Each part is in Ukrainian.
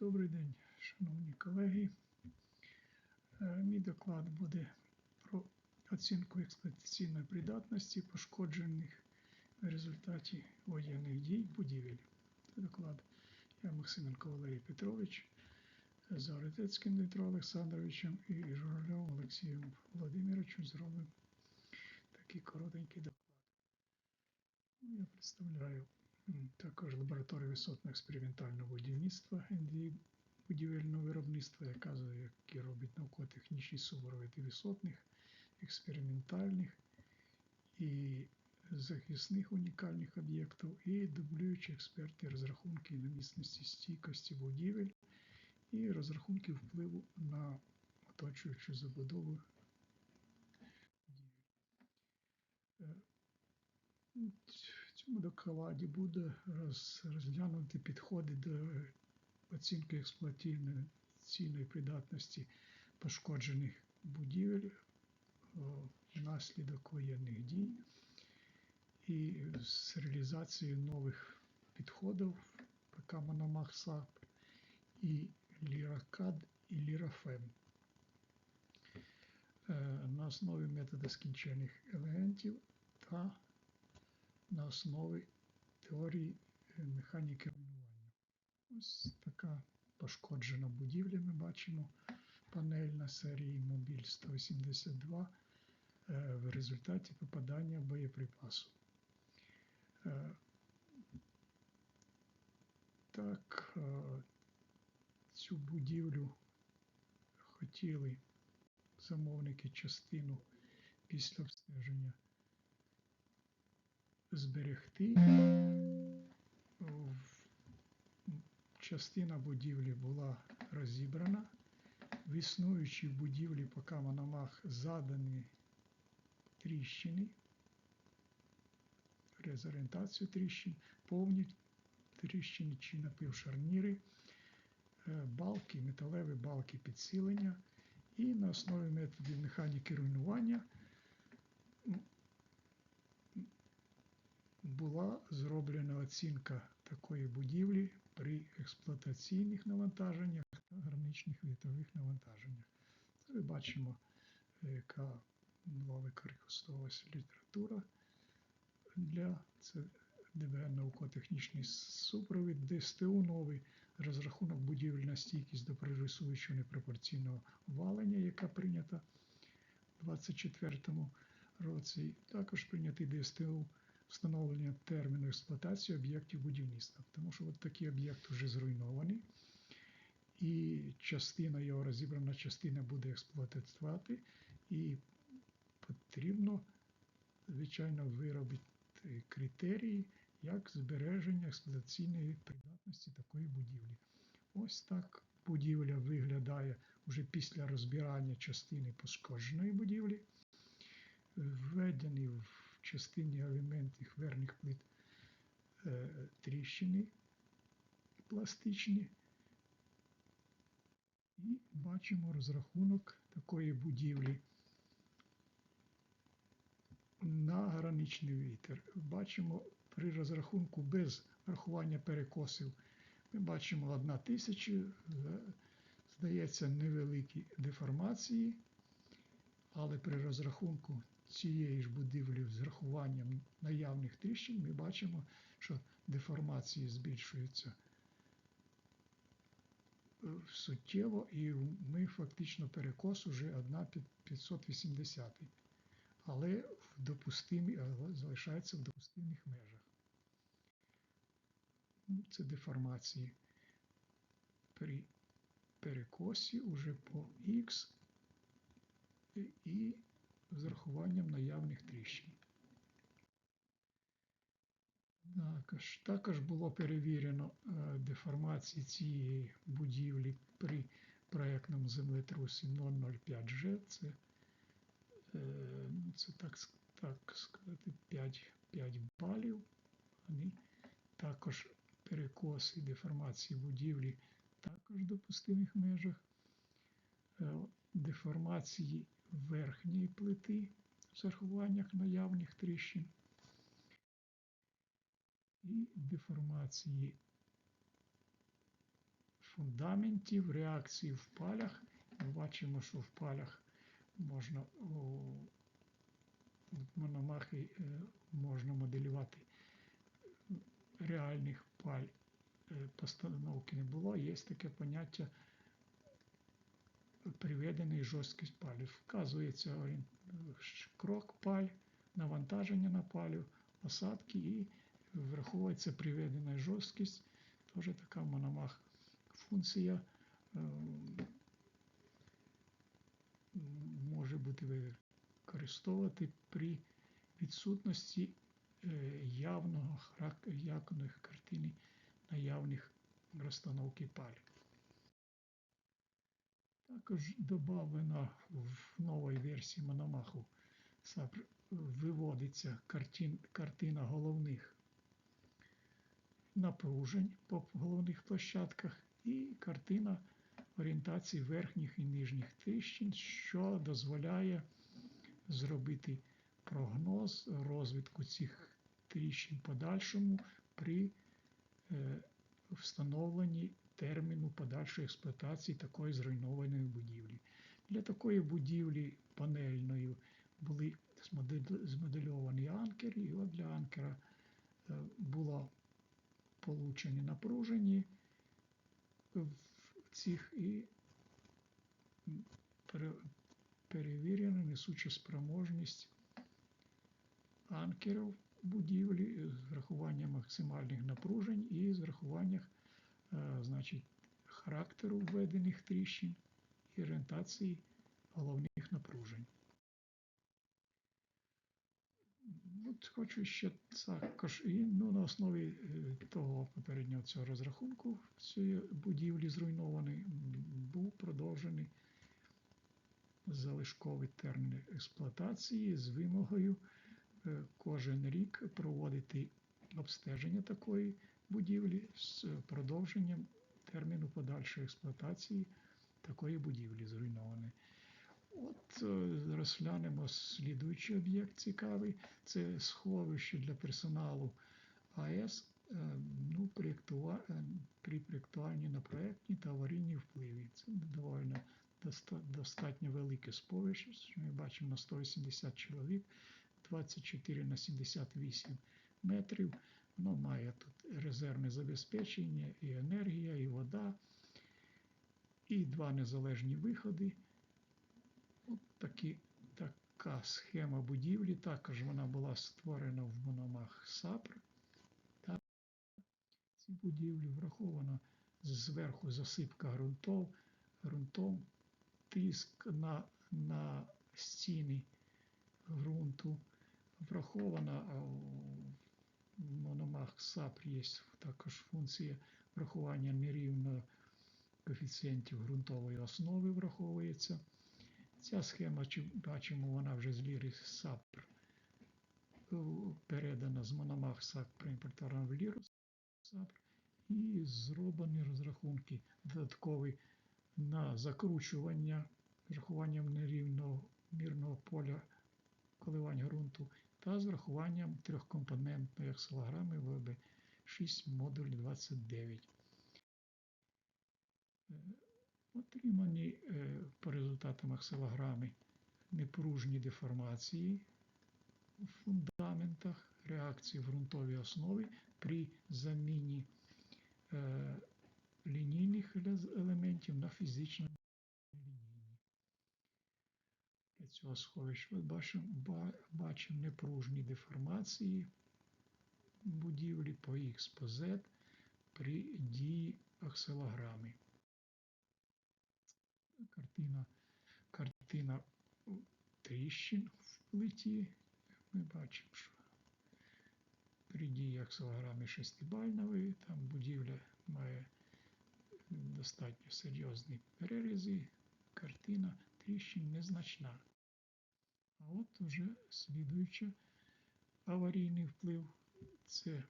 Добрий день, шановні колеги. Е, Мій доклад буде про оцінку експлуатаційної придатності пошкоджених в результаті воєнних дій будівель. Це доклад я Максименко Валерій Петрович, з Оритецьким Дмитро Олександровичем і Журавльовим Олексієм Володимировичем зробимо такий коротенький доклад. Ну, Я представляю також лабораторію висотного експериментального будівництва НДІ будівельного виробництва, яка які робить науково-технічні супроводи висотних, експериментальних і захисних унікальних об'єктів, і дублюючі експерти розрахунки на міцності стійкості будівель і розрахунки впливу на оточуючу забудову будівель. Е, цьому докладі буде роз, розглянути підходи до оцінки експлуатаційної придатності пошкоджених будівель внаслідок воєнних дій і з реалізацією нових підходів ПК Мономах САП і Ліракад і Лірафем. Е, На основі методу скінчених елементів та на основі теорії е, механіки руйнування. Ось така пошкоджена будівля. Ми бачимо панель на серії Мобіль 182 е, в результаті попадання боєприпасу. Е, Так, цю будівлю хотіли замовники частину після обстеження зберегти. Частина будівлі була розібрана. В існуючій будівлі по Мономах задані тріщини, резорієнтацію тріщин, повні тріщини чи напівшарніри, е, балки, металеві балки підсилення. І на основі методів механіки руйнування зроблена оцінка такої будівлі при експлуатаційних навантаженнях та граничних вітрових навантаженнях. Це ми бачимо, яка була використовувалася література для ДБН науково-технічний супровід, ДСТУ новий розрахунок будівель на стійкість до пририсуючого непропорційного валення, яка прийнята у 24 році. Також прийнятий ДСТУ встановлення терміну експлуатації об'єктів будівництва, тому що от такий об'єкт вже зруйнований, і частина його розібрана частина буде експлуатувати, і потрібно, звичайно, виробити критерії як збереження експлуатаційної придатності такої будівлі. Ось так будівля виглядає вже після розбирання частини пошкодженої будівлі. Введені в частині елементів верхніх плит е, тріщини пластичні. І бачимо розрахунок такої будівлі на граничний вітер. Бачимо при розрахунку без врахування перекосів. Ми бачимо 1 тисяча, е, здається, невеликі деформації, але при розрахунку цієї ж будівлі з врахуванням наявних тріщин ми бачимо, що деформації збільшуються е, суттєво, і ми фактично перекос уже 1 580. Але в допустимі, але залишається в допустимих межах. Ну, Це деформації при перекосі уже по Х і з урахуванням наявних тріщин. Також, також було перевірено е, деформації цієї будівлі при проєктному землетрусі 005G. Це, е, це так, так сказати, 5, 5 балів. Вони також перекоси деформації будівлі також в допустимих межах. Е, Деформації верхньої плити з урахуванням наявних тріщин і деформації фундаментів, реакції в палях. Ми бачимо, що в палях можна в Мономахи е, можна моделювати реальних паль е, постановки не було. Є таке поняття приведений жорсткість палю. Вказується крок паль, навантаження на палю, осадки і враховується приведена жорсткість. Теж така мономах функція е, може бути використовувати при відсутності е, явного явної картини наявних розстановки паль. Також додано в новій версії Мономаху виводиться картин, картина головних напружень по головних площадках і картина орієнтації верхніх і нижніх тріщин, що дозволяє зробити прогноз розвитку цих тріщин подальшому при е, встановленні терміну подальшої експлуатації такої зруйнованої будівлі. Для такої будівлі панельною були змодельовані анкери, і от для анкера е, було получені напружені в цих і перевірена несуча спроможність анкерів будівлі з врахуванням максимальних напружень і з врахуванням значить, характеру введених тріщин і орієнтації головних напружень. От хочу ще також, ну, на основі е, того попереднього цього розрахунку цієї будівлі зруйнованої м, був продовжений залишковий термін експлуатації з вимогою е, кожен рік проводити обстеження такої будівлі з продовженням терміну подальшої експлуатації такої будівлі зруйнованої. От е, розглянемо слідуючий об'єкт цікавий. Це сховище для персоналу АЕС е, ну, е, при проєктуванні на проєктні та аварійні впливи. Це доволі достатньо велике сховище. Ми бачимо на 180 чоловік, 24 на 78 метрів. Воно має тут резервне забезпечення, і енергія, і вода, і два незалежні виходи. От такі, така схема будівлі. Також вона була створена в мономах САПР. Ці будівлі враховано зверху засипка ґрунтов, ґрунтом, тиск на, на стіни ґрунту. Врахована мономах САПР є також функція врахування нерівно коефіцієнтів ґрунтової основи враховується. Ця схема, чи- бачимо, вона вже з ліри САПР е, передана з Мономах САПР імпортером в ліру САПР і зроблені розрахунки додаткові на закручування з рахуванням нерівного мірного поля коливань ґрунту та з врахуванням трьохкомпонентної аксилограми ВБ 6 модуль 29. Е, Отримані е, по результатам аксилограми непружні деформації в фундаментах, реакції в ґрунтовій основі при заміні е, лінійних елементів на фізично лінійні. Для цього сховища ми бачимо, бачимо непружні деформації будівлі по Х по Z при дії аксилограми. Картина, картина тріщин в плиті. Ми бачимо, що при дії аксилограми шестибальної, там будівля має достатньо серйозні перерізи, картина тріщин незначна. А от уже слідуюча аварійний вплив це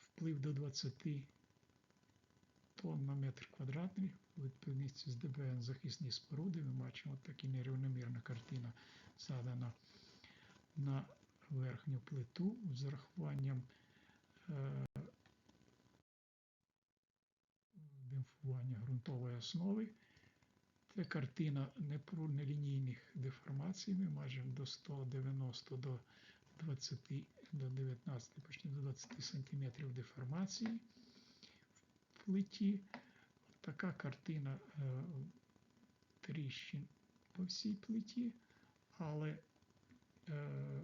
вплив до 20 тонн на метр квадратний у відповідності з ДБН захисні споруди. Ми бачимо такі нерівномірна картина задана на верхню плиту з урахуванням е, лімфування ґрунтової основи. Це картина нелінійних деформацій. Ми майже до 190 до 20 до 19, почти до 20 сантиметрів деформації в плиті. Така картина е, тріщин по всій плиті, але е,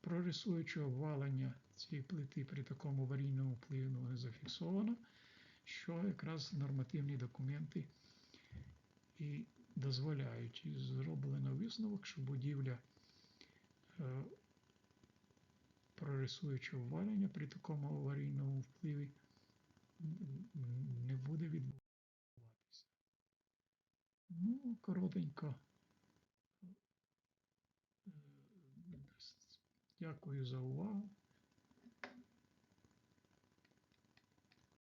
прорисуючого обвалення цієї плити при такому аварійному впливі не зафіксовано, що якраз нормативні документи і дозволяють. І зроблено висновок, що будівля е, прорисуючого обвалення при такому аварійному впливі не буде відбуватися. Ну, коротенько. Е, Дякую за увагу.